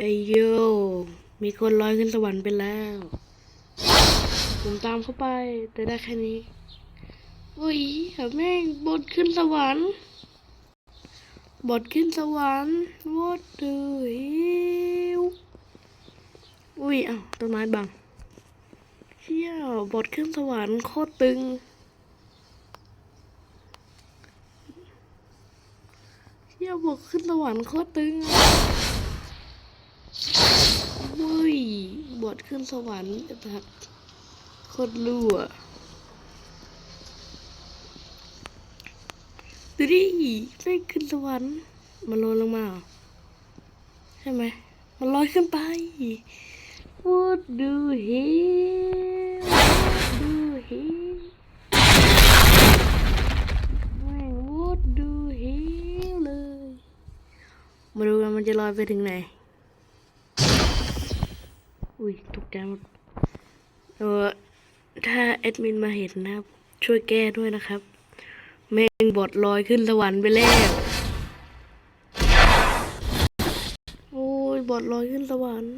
ไอโย มีคนลอยขึ้นสวรรค์ไปแล้ว ผมตามเข้าไป แต่ได้แค่นี้ อุ้ยแม่งบดขึ้นสวรรค์ บดขึ้นสวรรค์ what the hell อุ้ยเอ้าต้นไม้บังเชี่ยบดขึ้นสวรรค์โคตรตึง เชี่ยบดขึ้นสวรรค์โคตรตึง อุ้ยบดขึ้นสวรรค์แบบโคตรรั่วดูดิไม่ขึ้นสวรรค์มันลอยลงมาใช่ไหมมันลอยขึ้นไป What do hell What do he แม่ง What do he เลย มาดูกันมันจะลอยไปถึงไหน อุ้ยตกใจหมดเออถ้าแอดมินมาเห็นนะครับ ช่วยแก้ด้วยนะครับ แม่งบอดลอยขึ้นสวรรค์ไปแล้ว โอ้ยบอดลอยขึ้นสวรรค์